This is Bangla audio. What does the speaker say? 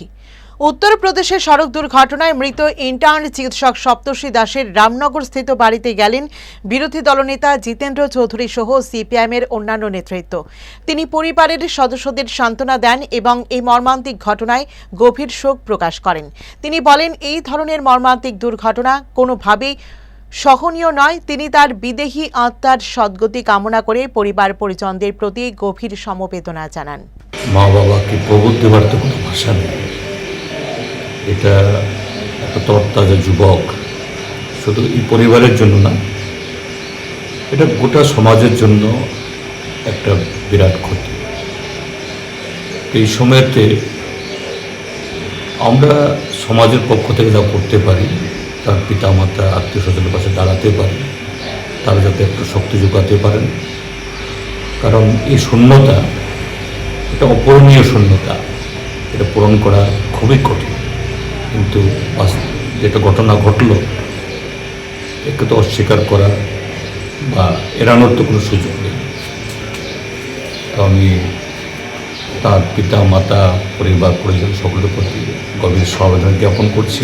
করছি উত্তরপ্রদেশের সড়ক দুর্ঘটনায় মৃত ইন্টার্ন চিকিৎসক সপ্তর্ষি দাসের রামনগর স্থিত বাড়িতে গেলেন বিরোধী দলনেতা জিতেন্দ্র চৌধুরী সহ সিপিআইএমের অন্যান্য নেতৃত্ব। তিনি পরিবারের সদস্যদের সান্ত্বনা দেন এবং এই মর্মান্তিক ঘটনায় গভীর শোক প্রকাশ করেন। তিনি বলেন, এই ধরনের মর্মান্তিক দুর্ঘটনা কোনোভাবেই সহনীয় নয়। তিনি তার বিদেহী আত্মার সদ্গতি কামনা করে পরিবার পরিজনদের প্রতি গভীর সমবেদনা জানান। মা বাবাকে ভাষা নেই। এটা একটা তরতাজা যুবক। শুধু এই পরিবারের জন্য না, এটা গোটা সমাজের জন্য একটা বিরাট ক্ষতি। এই সময়তে আমরা সমাজের পক্ষ থেকে যা করতে পারি, তার পিতা মাতা আত্মীয় স্বজনের পাশে দাঁড়াতে পারি, তারা যাতে একটু শক্তি যোগাতে পারেন। কারণ এই শূন্যতা, এটা অপূরণীয় শূন্যতা, এটা পূরণ করা খুবই কঠিন। কিন্তু যেটা ঘটনা ঘটলো, একে তো অস্বীকার করা বা এড়ানোর তো কোনো সুযোগ নেই। আমি তার পিতা, মাতা, পরিবার পরিজন সকলের প্রতি গভীর সমবেদনা জ্ঞাপন করছি।